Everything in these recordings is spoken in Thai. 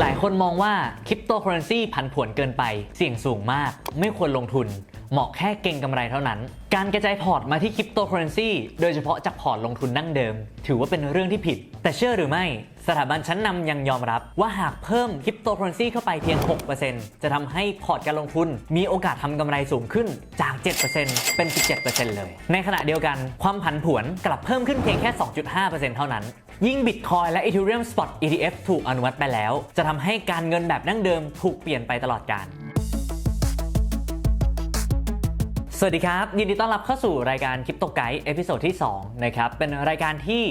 หลายคนมองว่าคริปโตเคอเรนซีผันผวนเกินไป เสี่ยงสูงมาก ไม่ควรลงทุน เหมาะแค่เก่งกำไรเท่านั้น การกระจายพอร์ตมาที่คริปโตเคอเรนซีโดยเฉพาะจากพอร์ตลงทุนดั้งเดิม ถือว่าเป็นเรื่องที่ผิด แต่เชื่อหรือไม่ สถาบันชั้นนำยังยอมรับว่าหากเพิ่มคริปโตเคอเรนซีเข้าไปเพียง 6%จะทำให้พอร์ตการลงทุน มีโอกาสทำกำไรสูงขึ้นจาก 7%เป็น 17%เลย ในขณะเดียวกันความผันผวนกลับเพิ่มขึ้นเพียงแค่ 2.5%เท่านั้น ยิ่ง Bitcoin และ Ethereum Spot ETF ถูกอนุมัติไปแล้ว จะทำให้การเงินแบบดั้งเดิมถูกเปลี่ยนไปตลอดกาลสวัสดีครับ ยินดีต้อนรับเข้าสู่รายการคริปโตไกด์เอพิโซดที่2นะครับเป็นรายการที่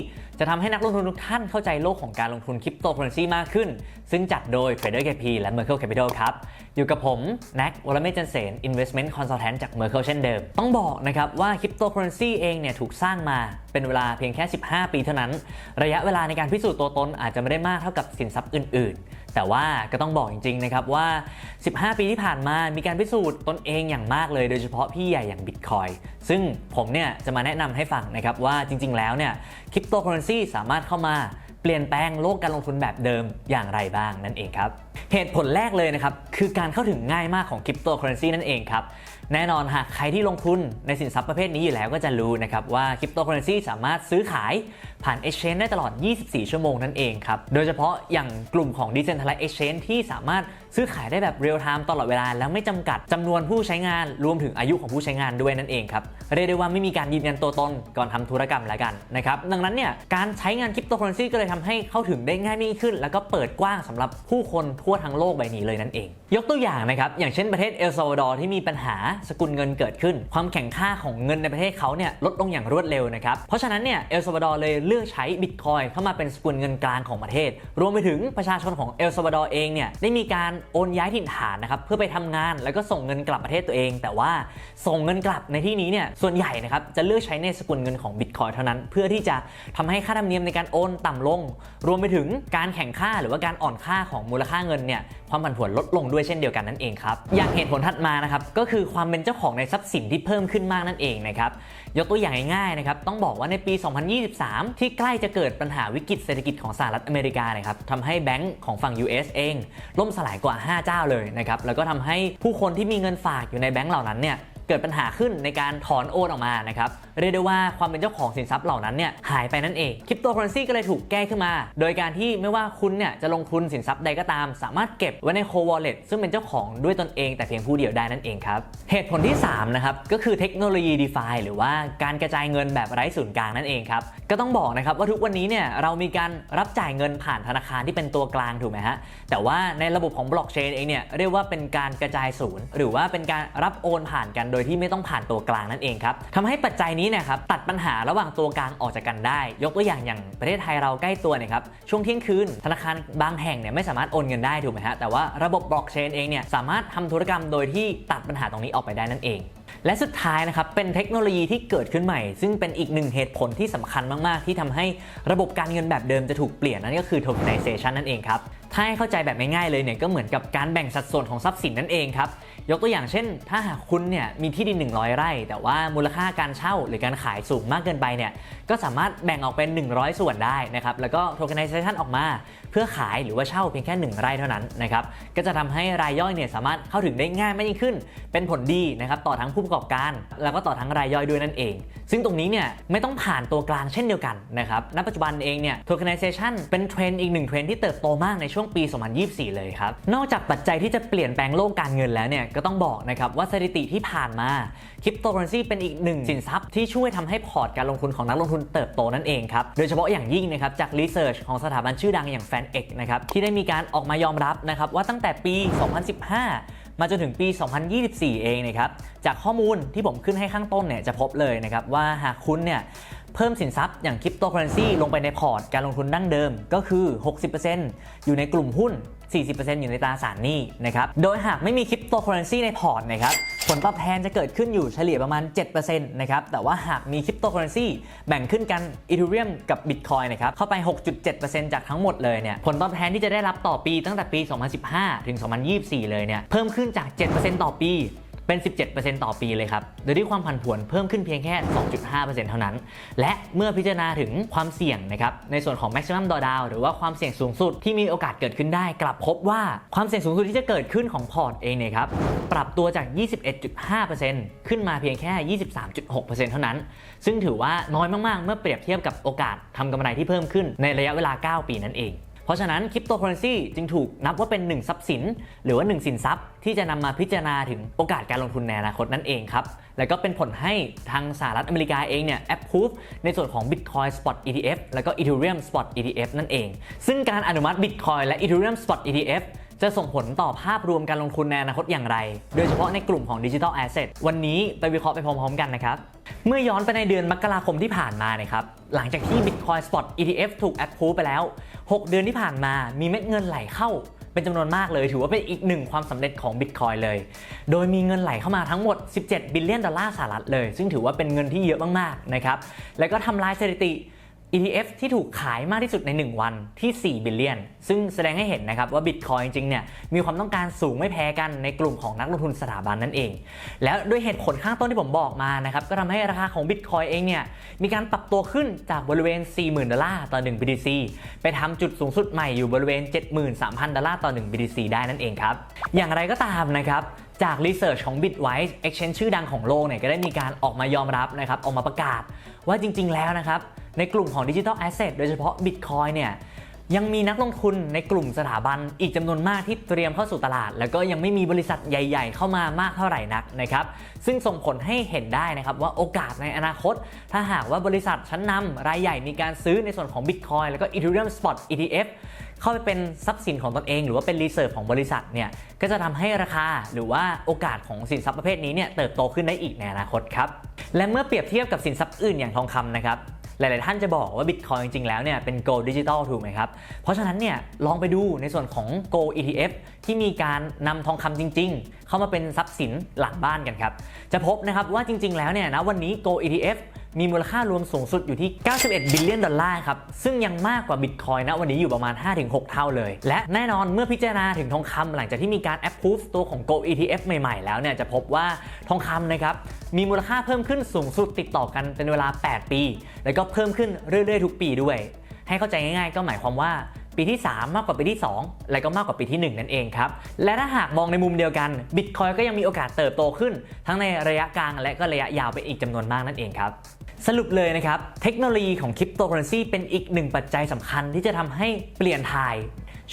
จะทำให้นักลงทุนทุกท่านเข้าใจโลกของการลงทุนคริปโตเคอเรนซีมากขึ้น ซึ่งจัดโดย Trader KP และ Merkle Capital ครับ อยู่กับผมแน็กวลเมจันเสน Investment Consultant จาก Merkle เช่นเดิม ต้องบอกนะครับว่าคริปโตเคอเรนซีเองเนี่ยถูกสร้างมาเป็นเวลาเพียงแค่ 15 ปีเท่านั้น ระยะเวลาในการพิสูจน์ตัวตนอาจจะไม่ได้มากเท่ากับสินทรัพย์อื่น ๆ แต่ว่าก็ต้องบอกจริง ๆ นะครับว่า 15 ปีที่ผ่านมามีการพิสูจน์ตนเองอย่างมากเลย โดยเฉพาะพี่ใหญ่อย่าง Bitcoin ซึ่งผมเนี่ยจะมาแนะนำให้ฟังนะครับว่าจริง ๆ แล้วเนี่ยคริปโตเคอเรนซีสามารถเข้ามา เปลี่ยนแปลงโลกการลงทุนแบบเดิมอย่างไรบ้างนั่นเองครับ เหตุผลแรกเลยนะครับ คือการเข้าถึงง่ายมากของคริปโตเคอเรนซีนั่นเองครับ แน่นอนหากใครที่ลงทุนในสินทรัพย์ประเภทนี้อยู่แล้วก็จะรู้นะครับว่าคริปโตเคอเรนซีสามารถซื้อขายผ่าน Exchange ได้ตลอด 24 ชั่วโมงนั่นเองครับ โดยเฉพาะอย่างกลุ่มของ Decentralized Exchange ที่สามารถซื้อขายได้แบบเรียลไทม์ตลอดเวลา แล้วไม่จำกัดจำนวนผู้ใช้งานรวมถึงอายุของผู้ใช้งานด้วยนั่นเองครับ เรียกได้ว่าไม่มีการยืนยันตัวตนก่อนทำธุรกรรมแล้วกันนะครับ ดังนั้นเนี่ยการใช้งานคริปโตเคอเรนซีก็เลยทำให้เข้าถึงได้ง่ายยิ่งขึ้น แล้วก็เปิดกว้างสำหรับผู้คนทั่วทั้งโลกใบนี้เลยนั่นเอง ยกตัวอย่างนะครับอย่างเช่นประเทศเอลซาวาดอร์ที่มีปัญหาสกุลเงินเกิดขึ้น ความแข็งค่าของเงินในประเทศเขาเนี่ยลดลงอย่างรวดเร็วนะครับ เพราะฉะนั้นเนี่ยเอลซาวาดอร์เลยเลือกใช้บิตคอยเข้ามาเป็นสกุลเงินกลางของประเทศ รวมไปถึงประชาชนของเอลซาวาดอร์เองเนี่ยได้มีการโอนย้ายถิ่นฐานนะครับเพื่อไปทำงานแล้วก็ส่งเงินกลับประเทศตัวเอง แต่ว่าส่งเงินกลับในที่นี้เนี่ยส่วนใหญ่นะครับจะเลือกใช้ในสกุลเงินของบิตคอยเท่านั้น เพื่อที่จะทำให้ค่าธรรมเนียมในการโอนต่ำลง รวมไปถึงการแข่งค่าหรือว่าการอ่อนค่าของมูลค่าเงินเนี่ยความผันผวนลดลงด้วยเช่นเดียวกันนั่นเองครับอย่างเหตุผลถัดมานะครับก็คือความเป็นเจ้าของในทรัพย์สินที่เพิ่มขึ้นมากนั่นเองนะครับยกตัวอย่างง่ายๆนะครับต้องบอกว่าในปี 2023 ที่ใกล้จะเกิดปัญหาวิกฤตเศรษฐกิจของสหรัฐอเมริกานะครับทำให้แบงก์ของฝั่ง US เอง ล่มสลายกว่า 5 เจ้าเลยนะครับแล้วก็ทำให้ผู้คนที่มีเงินฝากอยู่ในแบงก์เหล่านั้นเนี่ย เกิดปัญหาขึ้นในการถอนโอนออกมานะครับเรียกได้ว่าความเป็นเจ้าของสินทรัพย์เหล่านั้นเนี่ยหายไปนั่นเองคริปโตเคอเรนซีก็เลยถูกแก้ขึ้นมา โดยการที่ไม่ว่าคุณเนี่ยจะลงทุนสินทรัพย์ใดก็ตาม สามารถเก็บไว้ใน Cold Wallet ซึ่งเป็นเจ้าของด้วยตนเอง แต่เพียงผู้เดียวได้นั่นเองครับเหตุผลที่3นะครับก็คือเทคโนโลยี d e f i หรือว่าการกระจายเงินแบบไร้ศูนย์กลางนั่นเองครับก็ต้องบอกนะครับว่าทุกวันนี้เนี่ยเรามีการรับจ่ายเงินผ่านธนาคารที่เป็นตัวกลางถูกไหมฮะแต่ว่าในระบบของบล็อกเชนเองเนี่ยเรียกว่าเป็นการกระจายศูนย์หรือว่าเป็นการรับโอนผ่านกันโดยที่ไม่ต้องผ่านตัวกลางนั่นเองครับทำให้ปัจจัยนี้เนะครับตัดปัญหาระหว่างตัวกลางออกจากกันได้ ยกตัวอย่างอย่างประเทศไทยเราใกล้ตัวเนี่ยครับช่วงเที่ยงคืนธนาคารบางแห่งเนี่ยไม่สามารถโอนเงินได้ถูกไหมฮะแต่ว่าระบบบล็อกเชนเองเนี่ยสามารถทำธุรกรรมโดยที่ตัดปัญหาตรงนี้ออกไปได้นั่นเองและสุดท้ายนะครับเป็นเทคโนโลยีที่เกิดขึ้นใหม่ ซึ่งเป็นอีกหนึ่งเหตุผลที่สำคัญมาก ๆ ที่ทำให้ระบบการเงินแบบเดิมจะถูกเปลี่ยนนั่นก็คือ tokenization นั่นเองครับ ถ้าให้เข้าใจแบบง่าย ๆ เลยเนี่ยก็เหมือนกับการแบ่งสัดส่วนของทรัพย์สินนั่นเองครับ ยกตัวอย่างเช่น ถ้าหากคุณเนี่ยมีที่ดิน 100 ไร่ แต่ว่ามูลค่าการเช่าหรือการขายสูงมากเกินไปเนี่ยก็สามารถแบ่งออกเป็น 100 ส่วนได้นะครับแล้วก็ tokenization ออกมา เพื่อขายหรือว่าเช่าเพียงแค่ 1 ไร่เท่านั้นนะครับก็จะทำให้รายย่อยเนี่ยสามารถเข้าถึงได้ง่ายมากยิ่งขึ้น เป็นผลดีนะครับต่อทั้งผู้ประกอบการ แล้วก็ต่อทั้งรายย่อยด้วยนั่นเอง ซึ่งตรงนี้เนี่ยไม่ต้องผ่านตัวกลางเช่นเดียวกันนะครับณปัจจุบันเองเนี่ย tokenization เป็นเทรนด์อีกหนึ่งเทรนด์ที่เติบโตมากในช่วงปี 2024 เลยครับ นอกจากปัจจัยที่จะเปลี่ยนแปลงโลกการเงินแล้วเนี่ยก็ต้องบอกนะครับว่าสถิติที่ผ่านมาคริปโตเคอเรนซีเป็นอีกหนึ่งสินทรัพย์ที่ช่วยทำให้พอร์ตการลงทุนของนักลงทุนเติบโตนั่นเองครับ โดยเฉพาะอย่างยิ่งนะครับจากรีเสิร์ชของสถาบันชื่อดังอย่าง FanX นะครับที่ได้มีการออกมายอมรับนะครับว่าตั้งแต่ปี 2015มาจนถึงปี 2024 เองนะครับ จากข้อมูลที่ผมขึ้นให้ข้างต้นเนี่ยจะพบเลยนะครับว่าหากคุณเนี่ยเพิ่มสินทรัพย์อย่างคริปโตเคอเรนซีลงไปในพอร์ตการลงทุนดั้งเดิมก็คือ 60%อยู่ในกลุ่มหุ้น 40%อยู่ในตราสารหนี้นะครับ โดยหากไม่มีคริปโตเคอเรนซีในพอร์ตนะครับ ผลตอบแทนจะเกิดขึ้นอยู่เฉลี่ยประมาณ 7%นะครับ แต่ว่าหากมีคริปโตเคอเรนซีแบ่งขึ้นกันอีทูเรียมกับบิตคอยนะครับ เข้าไป 6.7%จากทั้งหมดเลยเนี่ย ผลตอบแทนที่จะได้รับต่อปีตั้งแต่ปี 2015 ถึง 2024 เลยเนี่ย เพิ่มขึ้นจาก 7%ต่อปี เป็น 17%ต่อปีเลยครับ โดยที่ความผันผวนเพิ่มขึ้นเพียงแค่ 2.5%เท่านั้น และเมื่อพิจารณาถึงความเสี่ยงนะครับในส่วนของ maximum drawdown หรือว่าความเสี่ยงสูงสุดที่มีโอกาสเกิดขึ้นได้ กลับพบว่าความเสี่ยงสูงสุดที่จะเกิดขึ้นของพอร์ตเองเนี่ยครับปรับตัวจาก 21.5%ขึ้นมาเพียงแค่ 23.6%เท่านั้น ซึ่งถือว่าน้อยมากๆ เมื่อเปรียบเทียบกับโอกาสทำกำไรที่เพิ่มขึ้นในระยะเวลา 9 ปีนั่นเอง ราะฉะนั้นคริปโตเคอเรนซีจึงถูกนับว่าเป็นหนึ่งทรัพย์สิน หรือว่าหนึ่งสินทรัพย์ ที่จะนำมาพิจารณาถึงโอกาสการลงทุนในอนาคตนั่นเองครับ แล้วก็เป็นผลให้ทางสหรัฐอเมริกาเองเนี่ย approve ในส่วนของ Bitcoin Spot ETF แล้วก็ Ethereum Spot ETF นั่นเอง ซึ่งการอนุมัติ Bitcoin และ Ethereum Spot ETF จะส่งผลต่อภาพรวมการลงทุนในอนาคตอย่างไร โดยเฉพาะในกลุ่มของ Digital Asset วันนี้ไปวิเคราะห์ไปพร้อมๆกันนะครับ เมื่อย้อนไปในเดือนมกราคมที่ผ่านมานะครับ หลังจากที่ Bitcoin Spot ETF ถูก approve ไปแล้ว 6 เดือนที่ผ่านมามีเม็ดเงินไหลเข้าเป็นจำนวนมากเลย ถือว่าเป็นอีกหนึ่งความสำเร็จของ Bitcoin เลย โดยมีเงินไหลเข้ามาทั้งหมด 17 บิลเลียนดอลลาร์สหรัฐเลย ซึ่งถือว่าเป็นเงินที่เยอะมากๆนะครับ แล้วก็ทำลายสถิติ ETF ที่ถูกขายมากที่สุดใน 1 วันที่ 4 บิลเลียน ซึ่งแสดงให้เห็นนะครับว่า Bitcoin จริงๆเนี่ยมีความต้องการสูงไม่แพ้กันในกลุ่มของนักลงทุนสถาบันนั่นเอง แล้วด้วยเหตุผลข้างต้นที่ผมบอกมานะครับก็ทำให้ราคาของ Bitcoin เองเนี่ยมีการปรับตัวขึ้นจากบริเวณ 40,000 ดอลลาร์ต่อ 1 BTC ไปทำจุดสูงสุดใหม่อยู่บริเวณ 73,000 ดอลลาร์ต่อ 1 BTC ได้นั่นเองครับ อย่างไรก็ตามนะครับ จากรีเสิร์ชของ Bitwise Exchange ชื่อดังของโลกเนี่ยก็ได้มีการออกมายอมรับนะครับออกมาประกาศว่าจริง ๆ แล้วนะครับในกลุ่มของดิจิทัลแอสเซทโดยเฉพาะ Bitcoin เนี่ย ยังมีนักลงทุนในกลุ่มสถาบันอีกจำนวนมากที่เตรียมเข้าสู่ตลาด แล้วก็ยังไม่มีบริษัทใหญ่ ๆ เข้ามามากเท่าไหร่นักนะครับซึ่งส่งผลให้เห็นได้นะครับว่าโอกาสในอนาคต ถ้าหากว่าบริษัทชั้นนำรายใหญ่มีการซื้อในส่วนของ Bitcoin แล้วก็ Ethereum Spot ETF เข้าไปเป็นทรัพย์สินของตนเอง หรือว่าเป็นรีเซิร์ฟของบริษัทเนี่ยก็จะทำให้ราคาหรือว่าโอกาสของสินทรัพย์ประเภทนี้เนี่ยเติบโตขึ้นได้อีกในอนาคตครับและเมื่อเปรียบเทียบกับสินทรัพย์อื่นอย่างทองคำนะครับ หลาย ๆ ท่านจะบอกว่า Bitcoin จริง ๆ แล้วเนี่ยเป็น Gold Digital ถูกไหมครับ เพราะฉะนั้นเนี่ยลองไปดูในส่วนของ Gold ETF ที่มีการนำทองคำจริง ๆ เข้ามาเป็นทรัพย์สินหลังบ้านกันครับ จะพบนะครับว่าจริง ๆ แล้วเนี่ยนะวันนี้ Gold ETF มีมูลค่ารวมสูงสุดอยู่ที่ 91 บิลเลียนดอลลาร์ครับ ซึ่งยังมากกว่า Bitcoin นะวันนี้อยู่ประมาณ 5-6 เท่าเลย และแน่นอนเมื่อพิจารณาถึงทองคำหลังจากที่มีการ approve ตัวของ Go ETF ใหม่ๆ แล้วเนี่ยจะพบว่าทองคำนะครับมีมูลค่าเพิ่มขึ้นสูงสุดติดต่อกันเป็นเวลา 8 ปี แล้วก็เพิ่มขึ้นเรื่อยๆ ทุกปีด้วย ให้เข้าใจง่ายๆ ก็หมายความว่าปีที่ 3 มากกว่าปีที่ 2 และก็มากกว่าปีที่ 1 นั่นเองครับ และถ้าหากมองในมุมเดียวกัน Bitcoin ก็ยังมีโอกาสเติบโตขึ้น ทั้งในระยะกลางและก็ระยะยาวเป็นอีกจำนวนมากนั่นเองครับ สรุปเลยนะครับ เทคโนโลยีของคริปโตเคอเรนซีเป็นอีกหนึ่งปัจจัยสำคัญที่จะทำให้เปลี่ยนถ่าย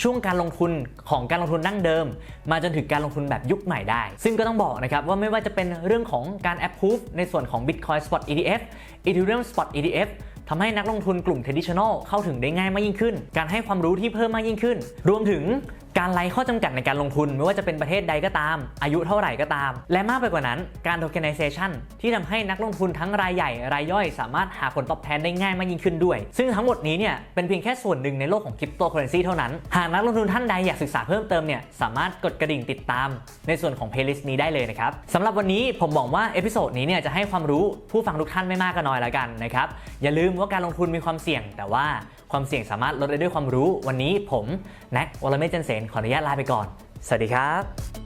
ช่วงการลงทุนของการลงทุนดั้งเดิม มาจนถึงการลงทุนแบบยุคใหม่ได้ ซึ่งก็ต้องบอกนะครับว่าไม่ว่าจะเป็นเรื่องของการ approve ในส่วนของ Bitcoin Spot ETF Ethereum Spot ETF ทำให้นักลงทุนกลุ่ม traditional เข้าถึงได้ง่ายมากยิ่งขึ้น การให้ความรู้ที่เพิ่มมากยิ่งขึ้น รวมถึงการไล่ข้อจำกัดในการลงทุนไม่ว่าจะเป็นประเทศใดก็ตาม อายุเท่าไหร่ก็ตาม และมากไปกว่านั้นการ tokenization ที่ทำให้นักลงทุนทั้งรายใหญ่ รายย่อย สามารถหาผลตอบแทนได้ง่ายมากยิ่งขึ้นด้วย ซึ่งทั้งหมดนี้เนี่ยเป็นเพียงแค่ส่วนหนึ่งในโลกของคริปโตเคอเรนซีเท่านั้น หากนักลงทุนท่านใดอยากศึกษาเพิ่มเติมเนี่ยสามารถกดกระดิ่งติดตาม ในส่วนของ playlist นี้ได้เลยนะครับสำหรับวันนี้ผมหวังว่าเอพิโซดนี้เนี่ยจะให้ความรู้ผู้ฟังทุกท่านไม่มากก็น้อยแล้วกันนะครับอย่าลืมว่าการลงทุนมีความเสี่ยง แต่ว่าความเสี่ยงสามารถลดได้ด้วยความรู้วันนี้ผมแน็กวลเมจันเสนขออนุญาตลาไปก่อน สวัสดีครับ